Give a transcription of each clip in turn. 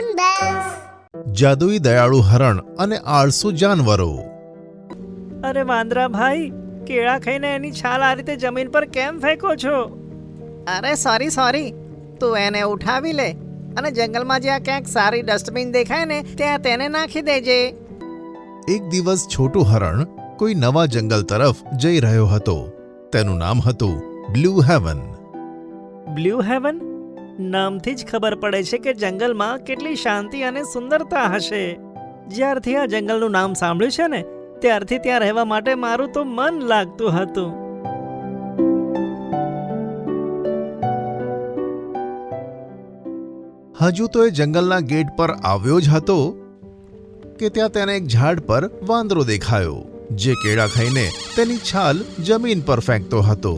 Balloon Bells. જાદુઈ દયાળુ હરણ અને આળસુ જાનવરો. અરે વાંદરા ભાઈ કેળા ખાઈને એની છાલ આ રીતે જમીન પર કેમ ફેંકો છો? અરે સોરી સોરી તું એને ઉઠાવી લે અને જંગલમાં જ્યાં ક્યાંક સારી ડસ્ટબિન દેખાય ને ત્યાં તેને નાખી દેજે. એક દિવસ છોટું હરણ કોઈ નવા જંગલ તરફ જઈ રહ્યો હતો. તેનું નામ હતું બ્લુ હેવન. Blue heaven? નામથી જ ખબર પડે છે કે જંગલમાં કેટલી શાંતિ અને સુંદરતા હશે. જ્યારથી આ જંગલનું નામ સાંભળ્યું છે ને ત્યારથી ત્યાં રહેવા માટે મારું તો મન લાગતું હતું. હજુ તો એ જંગલના ગેટ પર આવ્યો જ હતો કે ત્યાં તેને એક ઝાડ પર વાંદરો દેખાયો જે કેળા ખાઈને તેની છાલ જમીન પર ફેંકતો હતો.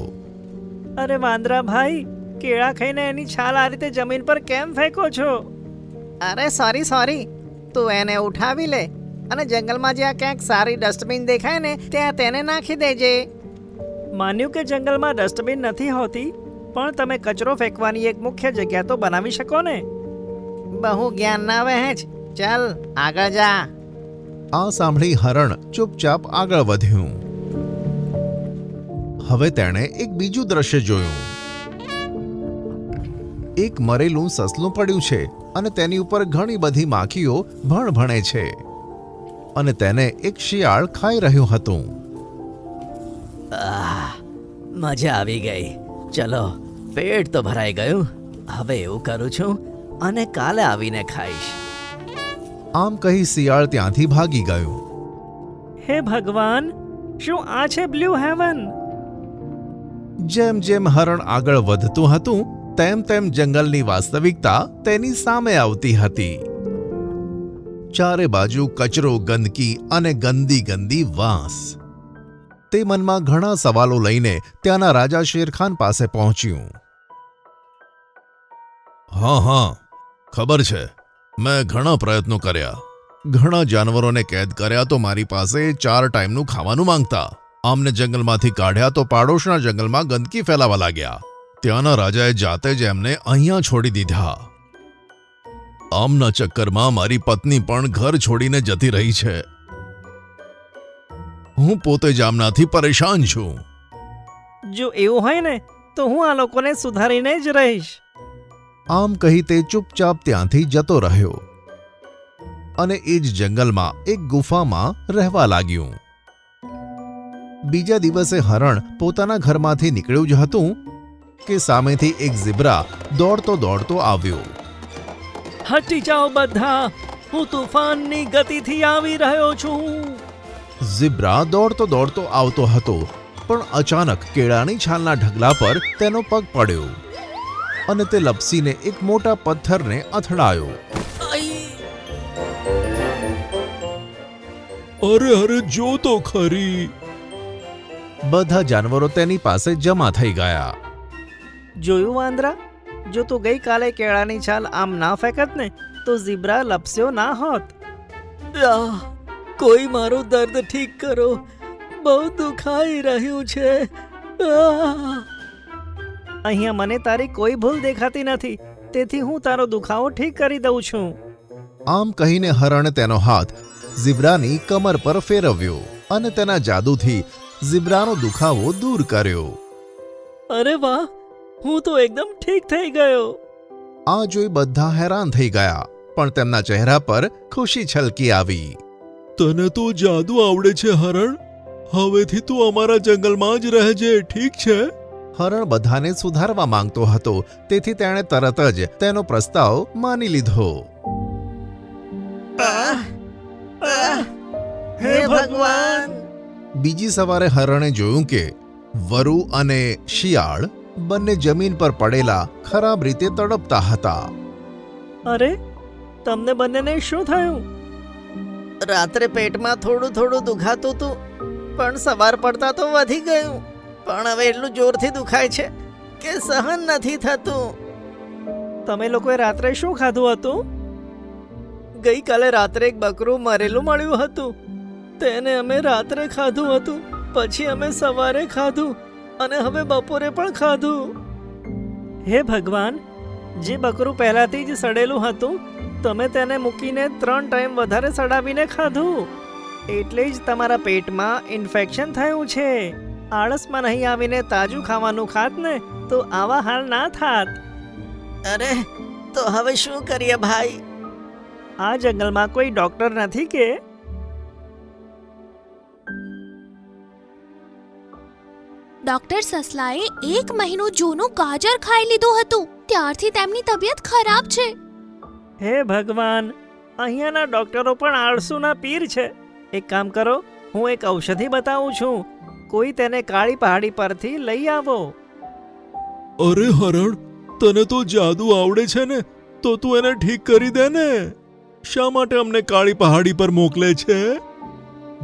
અરે વાંદરા ભાઈ કેળા ખાઈને એની છાલ આ રીતે જમીન પર કેમ ફેંકો છો? અરે સોરી સોરી તું એને ઉઠાવી લે અને જંગલમાં જ્યાં ક્યાંક સારી ડસ્ટબિન દેખાય ને ત્યાં તેને નાખી દેજે. માન્યું કે જંગલમાં ડસ્ટબિન નથી હોતી પણ તમે કચરો ફેંકવાની એક મુખ્ય જગ્યા તો બનાવી શકો ને? બહુ જ્ઞાન ના વહેંચ ચાલ આગળ જા. આ સાંભળી હરણ ચૂપચાપ આગળ વધ્યું. હવે તેણે એક બીજું દ્રશ્ય જોયું. એક મરેલું સસલું પડ્યું છે અને તેની ઉપર ઘણી બધી માખીઓ ભણભણે છે. અને તેને એક શિયાળ ખાઈ રહ્યું હતું. મજા આવી ગઈ. ચલો પેટ તો ભરાઈ ગયું. હવે એવું કરું છું અને કાલે આવીને ખાઈશ. આમ કહી શિયાળ ત્યાંથી ભાગી ગયું. હે ભગવાન શું આ છે બ્લુ હેવન? જેમ જેમ હરણ આગળ વધતું હતું તેમ તેમ જંગલની વાસ્તવિકતા તેની સામે આવતી હતી. ચારે બાજુ કચરો, ગંદકી અને ગંદી ગંદી વાંસ. તે મનમાં ઘણા સવાલો લઈને ત્યાંના રાજા શેરખાન પાસે પહોંચ્યું. હા હા, ખબર છે. મેં ઘણા પ્રયત્નો કર્યા. ઘણા જાનવરોને કેદ કર્યા તો મારી પાસે ચાર ટાઈમનું ખાવાનું માંગતા. આમને જંગલમાંથી કાઢ્યા તો પાડોશના જંગલમાં ગંદકી ફેલાવા લાગ્યા. ત્યાંના રાજાએ જાતે જ એમને અહીંયા છોડી દીધા. આમના ચક્કરમાં મારી પત્ની પણ ઘર છોડીને જતી રહી છે. હું પોતે જ આમનાથી પરેશાન છું. જો એવું હોય ને તો હું આ લોકોને સુધારીને જ રહીશ. આમ કહી તે ચૂપચાપ ત્યાંથી જતો રહ્યો. અને એ જ જંગલમાં એક ગુફામાં રહેવા લાગ્યું. બીજા દિવસે હરણ પોતાના ઘરમાંથી નીકળ્યું જ હતું કે સામેથી એક ઝીબ્રા દોડતો દોડતો આવ્યો. હટી જાઓ બધા હું તોફાનની ગતિથી આવી રહ્યો છું. ઝીબ્રા દોડતો દોડતો આવતો હતો પણ અચાનક કેળાની છાલના ઢગલા પર તેનો પગ પડ્યો અને તે લપસીને એક મોટા પથ્થરને અથડાયો. અરે અરે જો તો ખરી. બધા જાનવરો તેની પાસે જમા થઈ ગયા. જોયું વાંદરા? જો તું ગઈકાલે કેળાની છાલ આમ ના ફેંકત ને તો ઝીબ્રા લપસ્યો ના હોત. કોઈ મારું દર્દ ઠીક કરો. બહુ દુખાઈ રહ્યું છે. અહીંયા મને તારી કોઈ ભૂલ દેખાતી નથી તેથી હું તારો દુખાવો ઠીક કરી દઉં છું. આમ કહીને હરણ તેનો હાથ ઝીબ્રાની કમર પર ફેરવ્યો અને તેના જાદુથી ઝીબ્રાનો દુખાવો દૂર કર્યો. અરે વાહ હું તો એકદમ ઠીક થઈ ગયો. આ જોઈ બધા હેરાન થઈ ગયા પણ તેમના ચહેરા પર ખુશી છલકી આવી. તને તો જાદુ આવડે છે હરણ. હવેથી તું અમારા જંગલમાં જ રહેજે ઠીક છે? હરણ બધાને સુધારવા માંગતો હતો તેથી તેણે તરત જ તેનો પ્રસ્તાવ માની લીધો. હે ભગવાન! બીજી સવારે હરણે જોયું કે વરુ અને શિયાળ બંને જમીન પર પડેલા ખરાબ રીતે તડપતા હતા. અરે તમને બંનેને શું થયું? રાત્રે પેટમાં થોડું થોડું દુખાતું હતું પણ સવાર પડતા તો વધી ગયું. પણ હવે એટલું જોરથી દુખાય છે કે સહન નથી થતું. તમે લોકોએ રાત્રે શું ખાધું હતું? ગઈકાલે રાત્રે એક બકરું મરેલું મળ્યું હતું. તેને અમે રાત્રે ખાધું હતું પછી અમે સવારે ખાધું. અને હવે બપોરે પણ ખાધું. હે ભગવાન જે બકરું પહેલાથી જ સડેલું હતું તમે તેને મૂકીને ત્રણ ટાઈમ વધારે સડાવીને ખાધું. એટલે જ તમારા પેટમાં ઇન્ફેક્શન થયું છે. આળસમાં નહીં આવીને તાજું ખાવાનું ખાત ને તો આવા હાલ ના થાત. અરે તો હવે શું કરીએ ભાઈ? આ જંગલમાં કોઈ ડોક્ટર નથી કે? ડોક્ટર સસલાએ એક મહિનો જૂનું ગાજર ખાઈ લીધું હતું. ત્યારથી તેમની તબિયત ખરાબ છે. હે ભગવાન અહીંયાના ડોક્ટરો પણ આળસુના પીર છે. એક કામ કરો હું એક ઔષધિ બતાવું છું. કોઈ તેને કાળી પહાડી પરથી લઈ આવો. અરે હરણ તને તો જાદુ આવડે છે ને? તો તું એને ઠીક કરી દે ને. શા માટે અમને કાળી પહાડી પર મોકલે છે?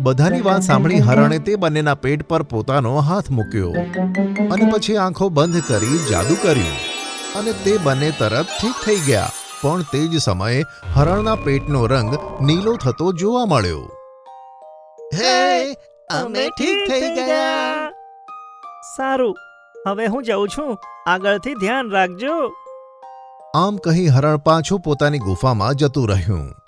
બધાની વાત સાંભળી હરણે તે બંનેના પેટ પર પોતાનો હાથ મૂક્યો અને પછી આંખો બંધ કરી જાદુ કર્યું. અને તે બંને તરત ઠીક થઈ ગયા. પણ તે જ સમયે હરણના પેટનો રંગ નીલો થતો જોવા મળ્યો. હે અમે ઠીક થઈ ગયા. સારું હવે હું જાઉં છું. આગળથી ધ્યાન રાખજો. આમ કહી હરણ પાછું પોતાની ગુફામાં જતું રહ્યું.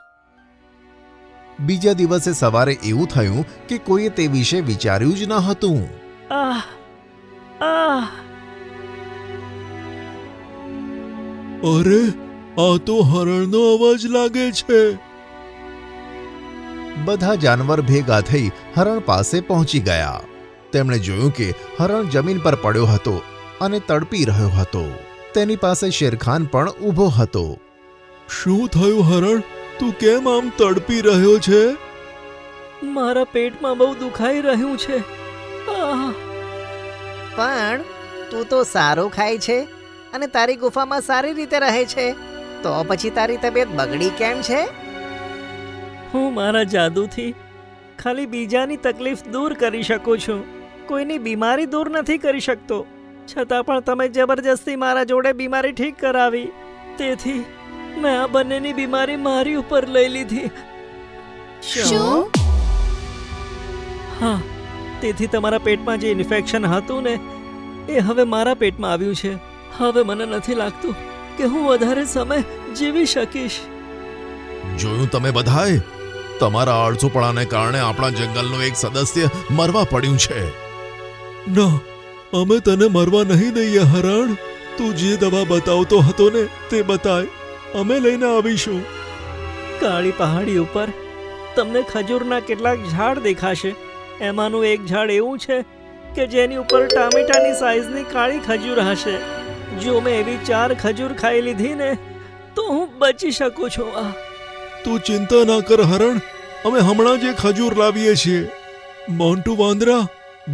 બીજા દિવસે સવારે એવું થયું કે કોઈએ તે વિશે વિચાર્યું જ ન હતું. અરે આ તો હરણનો અવાજ લાગે છે. બધા જાનવર ભેગા થઈ હરણ પાસે પહોંચી ગયા. તેમણે જોયું કે હરણ જમીન પર પડ્યો હતો અને તડપી રહ્યો હતો. તેની પાસે શેરખાન પણ ઊભો હતો. શું થયું હરણ? તું કેમ આમ તડપી રહ્યો છે? મારા પેટમાં બહુ દુખાઈ રહ્યું છે. આહ. પણ તું તો સારું ખાય છે અને તારી ગુફામાં સારી રીતે રહે છે. તો પછી તારી તબિયત બગડી કેમ છે? હું મારા જાદુથી ખાલી બીજાની તકલીફ દૂર કરી શકું છું. કોઈની બીમારી દૂર નથી કરી શકતો. છતાં પણ તમે જબરજસ્તી મારા જોડે બીમારી ઠીક કરાવી. તેથી મેં આ બંનેની બીમારી મારી ઉપર લઈ લીધી. શું? હા તેથી તમારા પેટમાં જે ઇન્ફેક્શન હતું ને એ હવે મારા પેટમાં આવ્યું છે. હવે મને નથી લાગતું કે હું વધારે સમય જીવી શકીશ. જોયું તમે બધાએ? તમારા આળસુપણાને કારણે આપણા જંગલનું એક સદસ્ય મરવા પડ્યું છે. ના અમે તને મરવા નહીં દઈએ હરણ. તું જે દવા બતાવતો હતો ને તે બતાય. અમે લઈને આવીશું. કાળી પહાડી ઉપર તમને ખજૂરના કેટલાક ઝાડ દેખાશે. એમાંનું એક ઝાડ એવું છે કે જેની ઉપર ટામેટાની સાઈઝની કાળી ખજૂર હશે. જો મેં એવી ચાર ખજૂર ખાઈ લીધી ને તો હું બચી શકું છું. આ તું ચિંતા ના કર હરણ અમે હમણાં જ એ ખજૂર લાવીએ છીએ. મોન્ટુ વાંદરા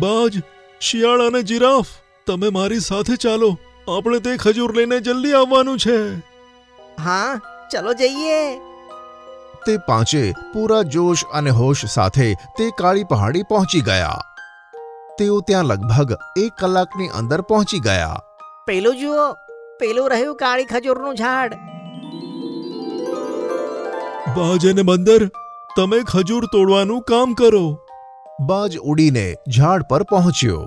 બાજ શિયાળ અને જીરાફ તમે મારી સાથે ચાલો. આપણે તે ખજૂર લઈને જલ્દી આવવાનું છે. હા ચલો જઈએ. તે પાંચે પૂરા જોશ અને હોશ સાથે તે કાળી પહાડી પહોંચી ગયા. તેઓ ત્યાં લગભગ એક કલાકની અંદર પહોંચી ગયા. પેલું જુઓ પેલું રહ્યું કાળી ખજૂરનું ઝાડ. બાજ અને બંદર તમે ખજૂર તોડવાનું કામ કરો. બાજ ઉડીને ઝાડ પર પહોંચ્યો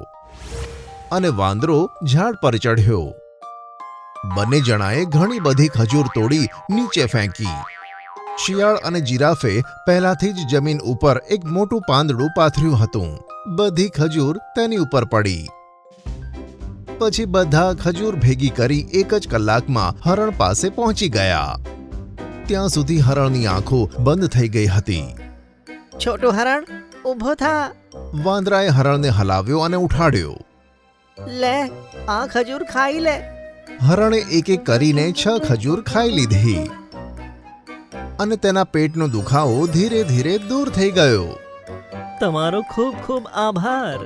અને વાંદરો ઝાડ પર ચઢ્યો. બંને જણાએ ઘણી બધી ખજૂર તોડી નીચે ફેંકી. શિયાળ અને જીરાફે પહેલાથી જ જમીન ઉપર એક મોટું પાંદડું પાથર્યું હતું. બધી ખજૂર તેની ઉપર પડી. પછી બધા ખજૂર ભેગી કરી એક જ કલાકમાં હરણ પાસે પહોંચી ગયા. ત્યાં સુધી હરણની આંખો બંધ થઈ ગઈ હતી. છોટો હરણ ઊભો થા. વાંદરાએ હરણને હલાવ્યો અને ઉઠાડ્યો. લે આ ખજૂર ખાઈ લે. હરણે એક એક કરીને છ ખજૂર ખાઈ લીધી. અને તેના પેટનો દુખાવો ધીરે ધીરે દૂર થઈ ગયો. તમારો ખૂબ ખૂબ આભાર.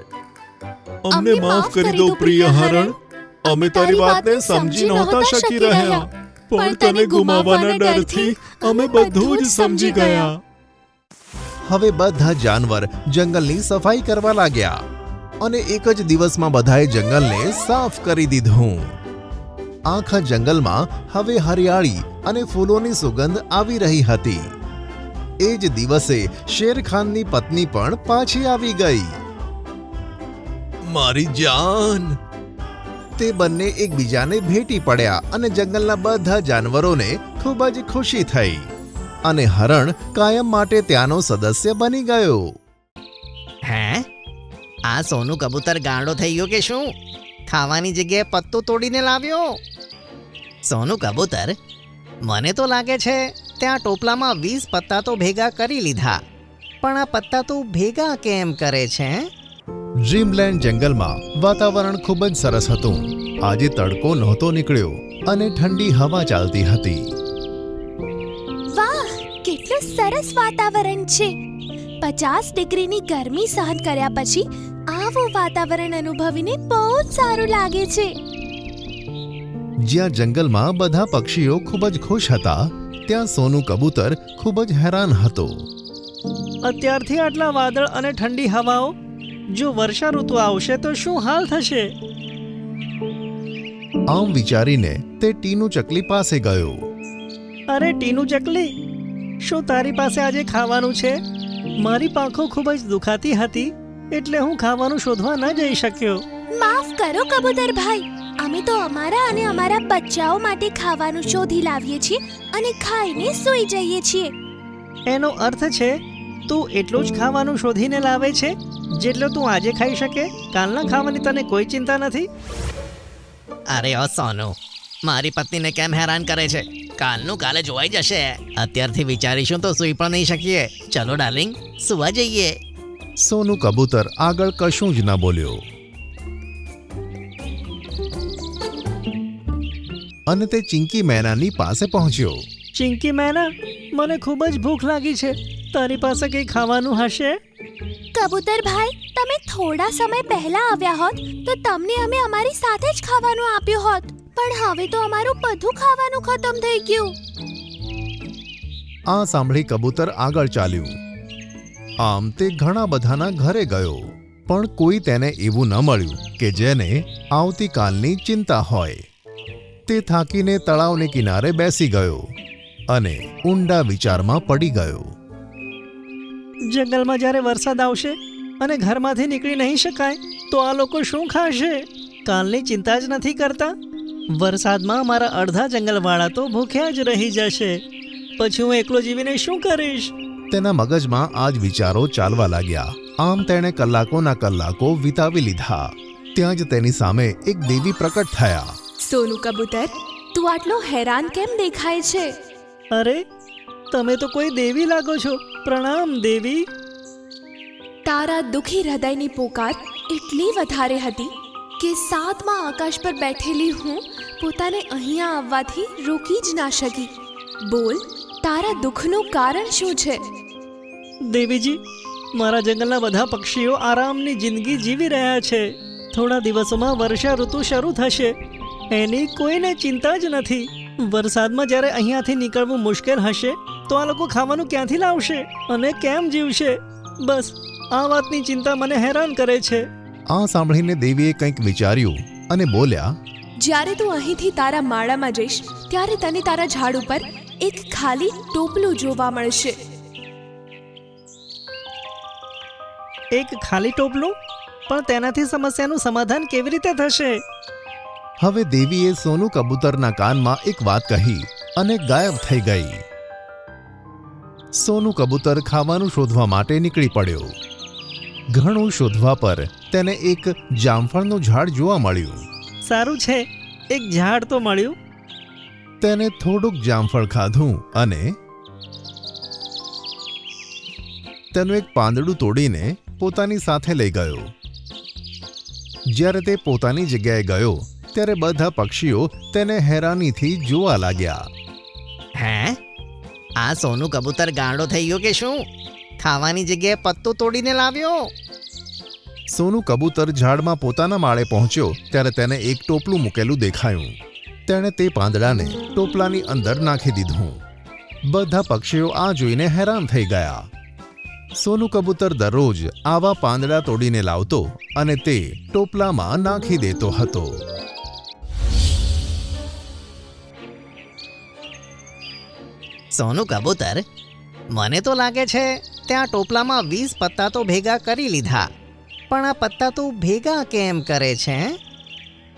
અમને માફ કરી દો પ્રિય હરણ. અમે તારી વાતને સમજી નહોતા શકી રહ્યા. પણ તને ગુમાવવાના ડરથી અમે બધું જ સમજી ગયા. હવે બધા જાનવર જંગલની સફાઈ કરવા લાગ્યા. અને એક જ દિવસમાં બધાએ જંગલને સાફ કરી દીધું. આખા જંગલમાં હવે હરિયાળી અને ફૂલોની સુગંધ આવી રહી હતી. એ જ દિવસે શેરખાનની પત્ની પણ પાછી આવી ગઈ. મારી જાન. તે બંને એકબીજાને ભેટી પડ્યા અને જંગલના બધા જાનવરોને ખૂબ જ ખુશી થઈ અને હરણ કાયમ માટે ત્યાંનો સદસ્ય બની ગયો. હે? આ સોનું કબૂતર ગાંડો થઈ ગયો કે શું? ખાવાની જગ્યાએ પત્તો તોડીને લાવ્યો? સોનું કબૂતર? મને તો લાગે છે ત્યાં ટોપલામાં વીસ પત્તા તો ભેગા કરી લીધા. પણ આ પત્તા તું ભેગા કેમ કરે છે? ડ્રીમલેન્ડ જંગલમાં વાતાવરણ ખૂબ જ સરસ હતું. આજે તડકો નહોતો નીકળ્યો અને ઠંડી હવા ચાલતી હતી. વાહ કેટલું સરસ વાતાવરણ છે. પચાસ ડિગ્રીની ગરમી સહન કર્યા પછી આવું વાતાવરણ અનુભવીને બહુ જ સારું લાગે છે. જ્યાં જંગલમાં બધા પક્ષીઓ ખૂબ જ ખુશ હતા ત્યાં સોનું કબૂતર ખૂબ જ હેરાન હતો. અત્યારથી આટલા વાદળ અને ઠંડી હવાઓ? જો વર્ષા ઋતુ આવશે તો શું હાલ થશે? આમ વિચારીને તે ટીનું ચકલી પાસે ગયો. અરે ટીનું ચકલી શું તારી પાસે આજે ખાવાનું છે? મારી પાંખો ખૂબ જ દુખાતી હતી એટલે હું ખાવાનું શોધવા ન જઈ શક્યો. માફ કરો કબૂતર ભાઈ અમે તો અમારા અને અમારા બચ્ચાઓ માટે ખાવાનું શોધી લાવીએ છીએ અને ખાઈને સૂઈ જઈએ છીએ. એનો અર્થ છે તું એટલું જ ખાવાનું શોધીને લાવે છે જેટલો તું આજે ખાઈ શકે? કાલના ખાવાની તને કોઈ ચિંતા નથી? અરે ઓ સોનું મારી પત્નીને કેમ હેરાન કરે છે? કાલનું કાલે જોવાઈ જશે. અત્યારથી વિચારીશું તો સૂઈ પણ નહીં શકીએ. ચલો ડાર્લિંગ સુવા જઈએ. સોનું કબૂતર આગળ કશું જ ન બોલ્યો. અને તે ચિંકી મેનાની પાસે પહોંચ્યો. ચિંકી મેના મને ખૂબ જ ભૂખ લાગી છે. તારી પાસે કંઈ ખાવાનું હશે? કબૂતર ભાઈ તમે થોડા સમય પહેલા આવ્યા હોત તો તમને અમે અમારી સાથે જ ખાવાનું આપ્યું હોત. પણ હવે તો અમારું બધું ખાવાનું ખતમ થઈ ગયું. આ સાંભળી કબૂતર આગળ ચાલ્યું. આમ તે ઘણા બધાના ઘરે ગયો પણ કોઈ તેને એવું ન મળ્યું કે જેને આવતીકાલની ચિંતા હોય. તે થાકીને તળાવને કિનારે બેસી ગયો અને ઊંડા વિચારમાં પડી ગયો. જંગલમાં જ્યારે વરસાદ આવશે અને ઘરમાંથી નીકળી નહીં શકાય તો આ લોકો શું ખાશે? કાલની ચિંતા જ નથી કરતા? વરસાદમાં મારા અડધા જંગલવાળા તો ભૂખ્યા જ રહી જશે. પછી હું એકલો જીવીને શું કરીશ? તેના મગજમાં આ જ વિચારો ચાલવા લાગ્યા. આમ તેણે કલાકોના કલાકો વિતાવી લીધા. ત્યાં જ તેની સામે એક દેવી પ્રકટ થયા. સોનું કબૂતર તું આટલો હેરાન કેમ દેખાય છે? અરે તમે તો કોઈ દેવી લાગો છો. પ્રણામ દેવી. તારા દુખી હૃદયની પોકાર એટલી વધારે હતી કે સાતમાં આકાશ પર બેઠેલી હું પોતાને અહીંયા આવવાથી રોકી જ ના શકી. બોલ તારા દુઃખનું કારણ શું છે? દેવીજી મારા જંગલના બધા પક્ષીઓ આરામની જિંદગી જીવી રહ્યા છે. થોડા દિવસોમાં વર્ષા ઋતુ શરૂ થશે. એની કોઈને ચિંતા જ નથી. વરસાદમાં જ્યારે અહીંયાથી નીકળવું મુશ્કેલ હશે તો આ લોકો ખાવાનું ક્યાંથી લાવશે અને કેમ જીવશે? બસ આ વાતની ચિંતા મને હેરાન કરે છે. આ સાંભળીને દેવીએ કંઈક વિચાર્યું અને બોલ્યા જ્યારે તું અહીંથી તારા માળામાં જઈશ ત્યારે તને તારા ઝાડ ઉપર એક ખાલી ટોપલું જોવા મળશે. એક ખાલી ટોપલું? પણ તેનાથી સમસ્યાનું સમાધાન કેવી રીતે થશે? હવે દેવીએ સોનું કબૂતરના કાનમાં એક વાત કહી અને ગાયબ થઈ ગઈ. સોનું કબૂતર ખાવાનું શોધવા માટે નીકળી પડ્યો. ઘણું શોધવા પર તેને એક જામફળનું ઝાડ જોવા મળ્યું. સારું છે એક ઝાડ તો મળ્યું. તેને થોડુંક જામફળ ખાધું અને તેનું એક પાંદડું તોડીને પોતાની સાથે લઈ ગયો. જ્યારે તે પોતાની જગ્યાએ ગયો ત્યારે બધા પક્ષીઓ તેને હેરાનીથી જોવા લાગ્યા. હે? આ સોનું કબૂતર ગાંડો થઈ ગયો કે શું? ખાવાની જગ્યાએ પત્તું તોડીને લાવ્યો? સોનું કબૂતર ઝાડમાં પોતાના માળે પહોંચ્યો ત્યારે તેને એક ટોપલું મૂકેલું દેખાયું. તેણે તે પાંદડાને ટોપલાની અંદર નાખી દીધું. બધા પક્ષીઓ આ જોઈને હેરાન થઈ ગયા. સોનું કબૂતર દરરોજ આવા પાંદડા તોડીને લાવતો અને તે ટોપલામાં નાખી દેતો હતો. સોનું કબૂતર? મને તો લાગે છે ત્યાં ટોપલામાં વીસ પત્તા તો ભેગા કરી લીધા. પણ આ પત્તા તો ભેગા કેમ કરે છે?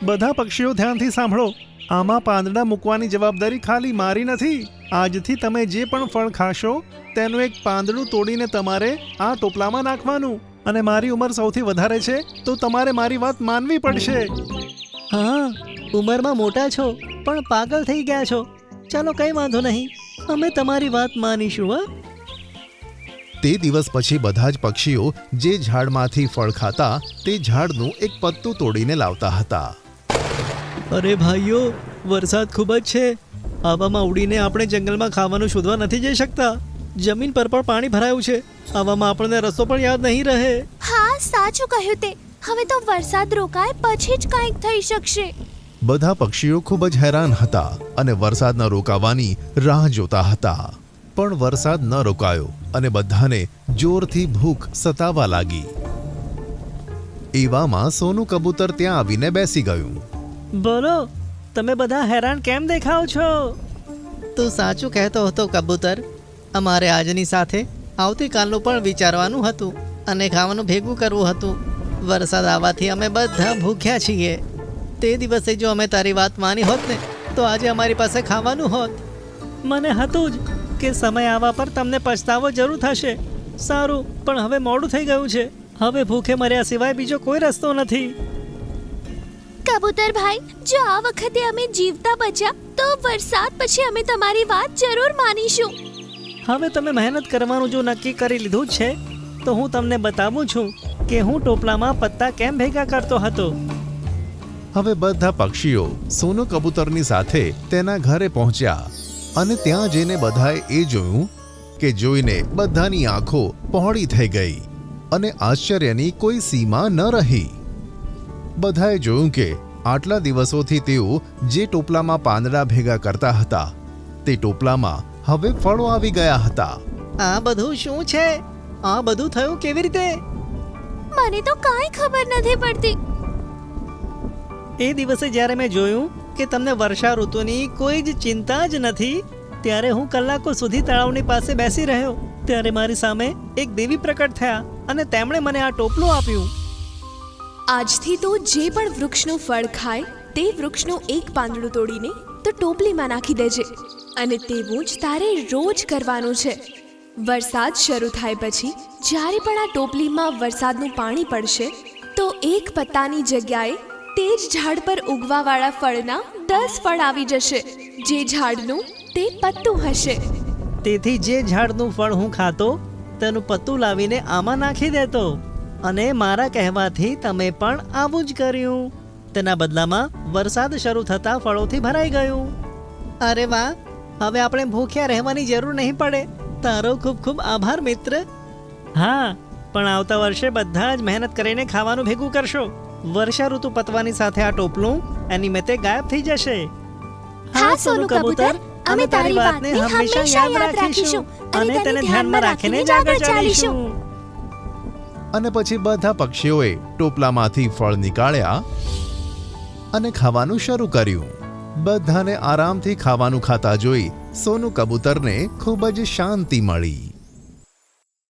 બધા પક્ષીઓ ધ્યાનથી સાંભળો. આમાં પાંદડા મૂકવાની જવાબદારી ખાલી મારી નથી. આજથી તમે જે પણ ફળ ખાશો તેનું એક પાંદડું તોડીને તમારે આ ટોપલામાં નાખવાનું. અને મારી ઉંમર સૌથી વધારે છે તો તમારે મારી વાત માનવી પડશે. હા ઉંમરમાં મોટા છો પણ પાગલ થઈ ગયા છો. ચાલો કંઈ વાંધો નહીં. અમે તમારી વાત માનીશું હા. તે દિવસ પછી બધા જ પક્ષીઓ જે ઝાડમાંથી ફળ ખાતા તે ઝાડનું એક પત્તું તોડીને લાવતા હતા. અરે ભાઈઓ વરસાદ ખૂબ જ છે. આવામાં ઉડીને આપણે જંગલમાં ખાવાનું શોધવા નથી જઈ શકતા. જમીન પર પણ પાણી ભરાયું છે. આવામાં આપણને રસ્તો પણ યાદ નહીં રહે. હા સાચું કહ્યું તે. હવે તો વરસાદ રોકાય પછી જ કંઈક થઈ શકશે. બધા પક્ષીઓ ખૂબ જ હેરાન હતા અને વરસાદ ન રોકાવાની રાહ જોતા હતા. પણ વરસાદ ન રોકાયો અને બધાને જોરથી ભૂખ સતાવા લાગી. એવામાં સોનું કબૂતર ત્યાં આવીને બેસી ગયું. બોલો તમે બધા હેરાન કેમ દેખાવ છો? તું સાચું કહેતો હતો કબૂતર. અમારે આજની સાથે આવતીકાલનું પણ વિચારવાનું હતું અને ખાવાનું ભેગું કરવું હતું. વરસાદ આવવાથી અમે બધા ભૂખ્યા છીએ. તે દિવસે જો અમે તારી વાત માની હોત ને તો આજે અમારી પાસે ખાવાનું હોત. મને હતું જ કે સમય આવવા પર તમને પછતાવો જરૂર થશે. સારું પણ હવે મોડું થઈ ગયું છે. હવે ભૂખે મર્યા સિવાય બીજો કોઈ રસ્તો નથી. કબૂતર ભાઈ જો આ વખતે અમે જીવતા બચ્યા તો વરસાદ પછી અમે તમારી વાત જરૂર માનીશું. હવે તમે મહેનત કરવાનું જો નક્કી કરી લીધું છે તો હું તમને બતાવું છું કે હું ટોપલામાં પત્તા કેમ ભેગા કરતો હતો. હવે બધા પક્ષીઓ સોનું કબૂતરની સાથે તેના ઘરે પહોંચ્યા અને ત્યાં જઈને બધાએ એ જોયું કે જોઈને બધાની આંખો પહોળી થઈ ગઈ અને આશ્ચર્યની કોઈ સીમા ન રહી. બધાએ જોયું કે આટલા દિવસોથી તેઓ જે ટોપલામાં પાંદડા ભેગા કરતા હતા તે ટોપલામાં હવે ફળો આવી ગયા હતા. આ બધું શું છે? આ બધું થયું કેવી રીતે? મને તો કાંઈ ખબર નથી પડતી. એ દિવસે જ્યારે મેં જોયું કે તમને વર્ષા ઋતુની કોઈ જ ચિંતા જ નથી, ત્યારે હું કલાકો સુધી તળાવની પાસે બેસી રહ્યો. ત્યારે મારી સામે એક દેવી પ્રકટ થયા અને તેમણે મને આ ટોપલું આપ્યું. આજથી તો જે પણ વૃક્ષનું ફળ ખાય, તે વૃક્ષનું એક પાંદડું તોડીને તો ટોપલીમાં નાખી દેજે અને તેવું જ તારે રોજ કરવાનું છે. વરસાદ શરૂ થાય પછી જ્યારે પણ આ ટોપલીમાં વરસાદનું પાણી પડશે, તો એક પત્તાની જગ્યાએ તે જ ઝાડ પર ઉગવાવાળા ફળના દસ ફળ આવી જશે. જે ઝાડનું તે પત્તું હશે. તેથી જે ઝાડનું ફળ હું ખાતો, તેનું પત્તું લાવીને આમાં નાખી દેતો. અને મારા કહેવાથી તમે પણ આવું જ કર્યું. તેના બદલામાં વરસાદ શરૂ થતાં ફળોથી ભરાઈ ગયું. અરે વાહ! હવે આપણે ભૂખ્યા રહેવાની જરૂર નહીં પડે. તારો ખૂબ ખૂબ આભાર, મિત્ર. હા, પણ આવતા વર્ષે બધા જ મહેનત કરીને ખાવાનું ભેગું કરશો. વર્ષા ઋતુ પતવાની સાથે આ ટોપલું એની મેતે ગાયબ થઈ જશે. હા સોનું કબૂતર અમે તારી વાતને હંમેશા યાદ રાખીશું અને તેને ધ્યાનમાં રાખીને જ આગળ ચાલીશું. અને પછી બધા પક્ષીઓએ ટોપલામાંથી ફળ નીકાળ્યા અને ખાવાનું શરૂ કર્યું. બધાને આરામથી ખાવાનું ખાતા જોઈ સોનું કબૂતરને ખૂબ જ શાંતિ મળી.